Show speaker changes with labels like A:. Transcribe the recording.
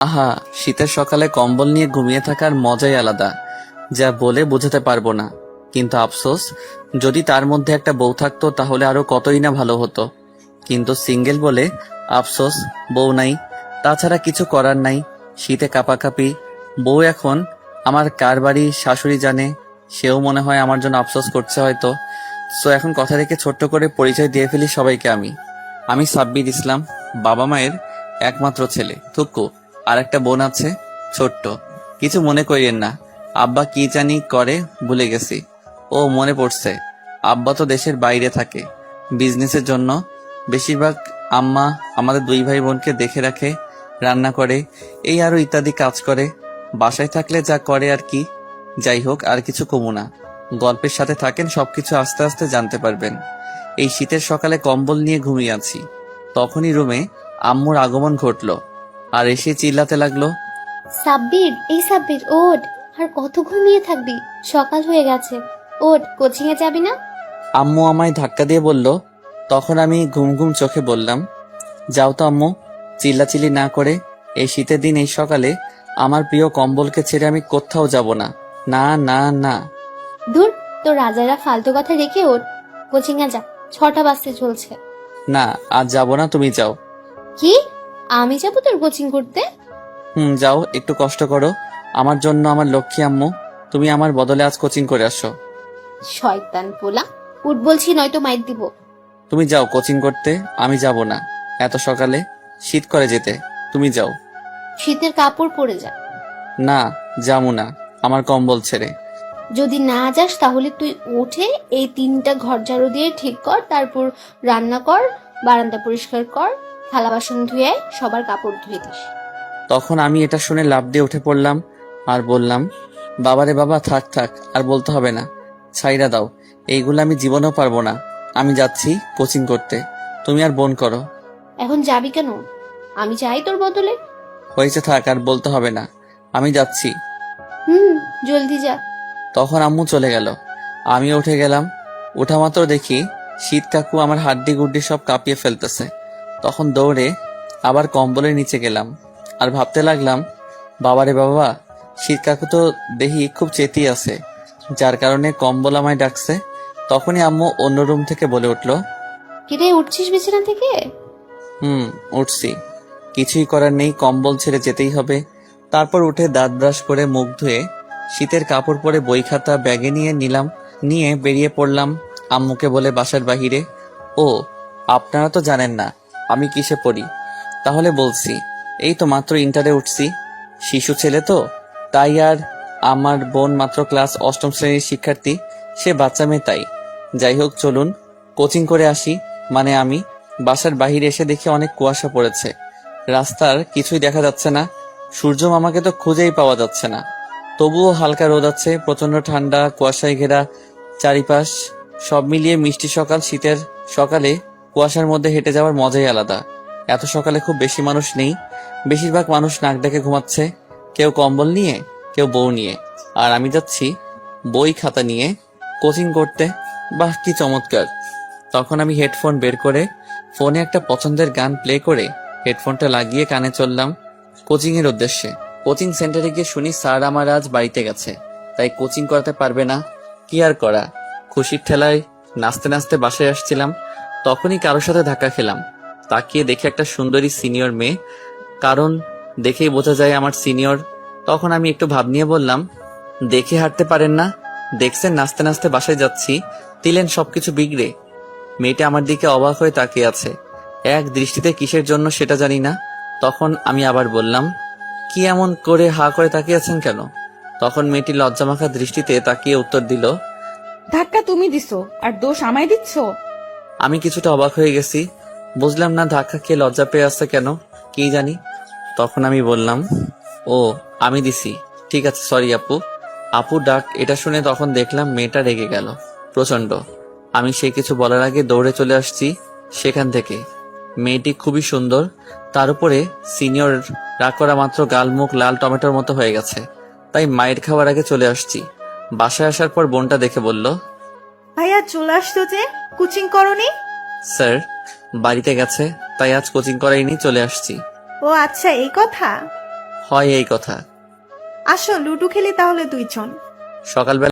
A: আহা, শীতের সকালে কম্বল নিয়ে ঘুমিয়ে থাকার মজাই আলাদা, যা বলে বোঝাতে পারব না। কিন্তু আফসোস, যদি তার মধ্যে একটা বউ থাকতো তাহলে আরও কতই না ভালো হতো। কিন্তু সিঙ্গেল বলে, আফসোস, বউ নাই, তাছাড়া কিছু করার নাই, শীতে কাঁপাকাঁপি, বউ এখন আমার কার বাড়ি শাশুড়ি জানে, সেও মনে হয় আমার জন্য আফসোস করছে হয়তো। সো এখন কথা রেখে ছোট্ট করে পরিচয় দিয়ে ফেলি সবাইকে আমি। আমি সাব্বির ইসলাম, বাবা মায়ের একমাত্র ছেলে থুক্কু আর একটা বোন আছে, ছোট্ট। কিছু মনে করিয়েন না। আব্বা কি জানি করে, ভুলে গেছি। ও মনে পড়ছে। আব্বা তো দেশের বাইরে থাকে। বিজনেসের জন্য বেশিরভাগ আম্মা আমাদের দুই ভাই বোনকে দেখে রাখে, রান্না করে, এই আরও ইত্যাদি কাজ করে। বাসায় থাকলে যা করে আর কি। যাই হোক, আর কিছু কমু না। গল্পের সাথে থাকেন, সবকিছু আস্তে আস্তে জানতে পারবেন। এই শীতের সকালে কম্বল নিয়ে ঘুমিয়ে আছি। তখনই রুমে আম্মুর আগমন ঘটলো। আর এসে চিল্লাতে লাগল
B: সাব্বির এই সাব্বির ওঠ। আর কত ঘুমিয়ে থাকবি? সকাল হয়ে গেছে। ওঠ কোচিং এ যাবি না?
A: আম্মু আমায় ধাক্কা দিয়ে বলল তখন আমি ঘুম ঘুম চোখে বললাম যাও তো আম্মু চিল্লাচিল্লি না করে এই শীতের দিন এই সকালে আমার প্রিয় কম্বলকে ছেড়ে আমি কোথাও যাব না। না না না।
B: দূর তোর রাজারা ফালতু কথা রেখে ওঠ। কোচিং এ যা ছটা বাজতে চলছে।
A: না আজ যাব না তুমি যাও।
B: কি? আমি যাব তোর কোচিং করতে?
A: হুম যাও একটু কষ্ট করো। আমার জন্য আমার লক্ষ্মী আম্মু তুমি আমার বদলে আজ কোচিং করে আসো।
B: শয়তান পোলা উঠ বলছি নয়তো মাইর দিব।
A: তুমি যাও কোচিং করতে আমি যাব না। এত সকালে শীত করে যেতে তুমি যাও।
B: শীতের কাপড় পরে যা।
A: না যাব না আমার কম্বল ছেড়ে।
B: যদি না যাস তাহলে তুই উঠে এই তিনটা ঘর ঝাড়ু দিয়ে ঠিক কর তারপর রান্না কর বারান্দা পরিষ্কার কর থালা বাসন ধুয়ে সবার কাপড় ধুয়ে দিস।
A: তখন আমি এটা শুনে লাভ দিয়ে উঠে পড়লাম আর বললাম বাবারে বাবা থাক থাক আর বলতে হবে না। ছাইরা দাও এইগুলো আমি জীবনেও পারব না। আমি যাচ্ছি কোচিং করতে। তুমি আর বোন করো।
B: এখন যাবি কেন? আমি যাই তোর বদলে।
A: হয়েছে থাক আর বলতে হবে না। আমি যাচ্ছি।
B: হুম জলদি যা।
A: তখন আম্মু চলে গেল। আমি উঠে গেলাম। ওঠা মাত্র দেখি শীত কাকু আমার হাড্ডি গুড্ডি সব কাঁপিয়ে ফেলতেছে। তখন দৌড়ে আবার কম্বলের নিচে গেলাম। আর ভাবতে লাগলাম বাবারে বাবা শীত কাকু তো দেখি খুব চেতি আছে। যার কারণে কম্বল আমায় ডাকছে। তখনই আম্মু অন্য রুম থেকে বলে উঠল
B: কিরে উঠছিস বিছানা থেকে?
A: হুম উঠছি। কিছুই করার নেই কম্বল ছেড়ে যেতেই হবে। তারপর উঠে দাঁত ব্রাশ করে মুখ ধুয়ে শীতের কাপড় পরে বই খাতা ব্যাগে নিয়ে নিলাম নিয়ে বেরিয়ে পড়লাম আম্মুকে বলে বাসার বাহিরে। ও আপনারা তো জানেন না আমি কিসে পড়ি? তাহলে বলছি, এই তো মাত্র ইন্টারে উঠছি। শিশু ছেলে তো, তাই আর আমার বোন মাত্র ক্লাস অষ্টম শ্রেণির শিক্ষার্থী, সে বাচ্চা মেয়ে তাই। যাই হোক, চলুন, কোচিং করে আসি। মানে আমি, বাসার বাহিরে এসে দেখি অনেক কুয়াশা পড়েছে। রাস্তার কিছুই দেখা যাচ্ছে না। সূর্য মামাকে তো খুঁজেই পাওয়া যাচ্ছে না। তবুও হালকা রোদ আছে প্রচণ্ড ঠান্ডা, কুয়াশায় ঘেরা চারিপাশ, সব মিলিয়ে মিষ্টি সকাল, শীতের সকালে কুয়াশার মধ্যে হেঁটে যাওয়ার মজাই আলাদা। এত সকালে খুব বেশি মানুষ নেই। বেশিরভাগ মানুষ নাক ডেকে ঘুমাচ্ছে। কেউ কম্বল নিয়ে, কেউ বউ নিয়ে। আর আমি যাচ্ছি বই খাতা নিয়ে, কোচিং করতে। বাহ, কি চমৎকার। তখন আমি হেডফোন বের করে ফোনে একটা পছন্দের গান প্লে করে হেডফোনটা লাগিয়ে কানে চললাম কোচিং এর উদ্দেশ্যে। কোচিং সেন্টারে গিয়ে শুনি, স্যার আমার আজ বাড়িতে গেছে। তাই কোচিং করাতে পারবে না। কি আর করা? খুশির ঠেলায় নাচতে নাচতে বাসায় আসছিলাম। তখনই কারোর সাথে ধাক্কা খেলাম। তাকিয়ে দেখে একটা সুন্দরী সিনিয়র মেয়ে। কারণ দেখেই বোঝা যায় আমার সিনিয়র। তখন আমি একটু ভাব নিয়ে বললাম, দেখে হাঁটতে পারেন না? দেখছেন নাচতে নাচতে বাসায় যাচ্ছি। দিলেন সবকিছু বিগড়ে। মেয়েটা আমার দিকে অবাক হয়ে তাকিয়ে আছে। এক দৃষ্টিতে কিসের জন্য সেটা জানি না। তখন আমি আবার বললাম, কি এমন করে হা করে তাকিয়ে আছেন কেন? তখন মেয়েটি লজ্জামাখা দৃষ্টিতে তাকিয়ে উত্তর দিল,
C: ধাক্কা তুমি দিছো, আর দোষ আমায় দিচ্ছ?
A: আমি কিছুটা অবাক হয়ে গেছি। বুঝলাম না ধাক্কা খেয়ে লজ্জা পেয়ে আসছে কেন, কি জানি। তখন আমি বললাম, ও, আমি দিছি। ঠিক আছে সরি আপু। আপু ডাক, এটা শুনে তখন দেখলাম মেয়েটা রেগে গেল। প্রচণ্ড আমি সে কিছু বলার আগে দৌড়ে চলে আসছি সেখান থেকে। মেয়েটি খুবই সুন্দর। তার উপরে সিনিয়র রাগ করা মাত্র গাল মুখ লাল টমেটোর মতো হয়ে গেছে। তাই মায়ের খাওয়ার আগে চলে আসছি। বাসায় আসার পর বোনটা দেখে বলল
C: ভাইয়া চলে আসতো যে? কোচিং করনি?
A: স্যার বাড়িতে গেছে তাই আজ কোচিং করাইনি চলে আসছি।
C: ও আচ্ছা এই কথা?
A: হয় এই কথা।
C: আসো লুডু খেলি তাহলে দুইজন।
A: সকালবেলা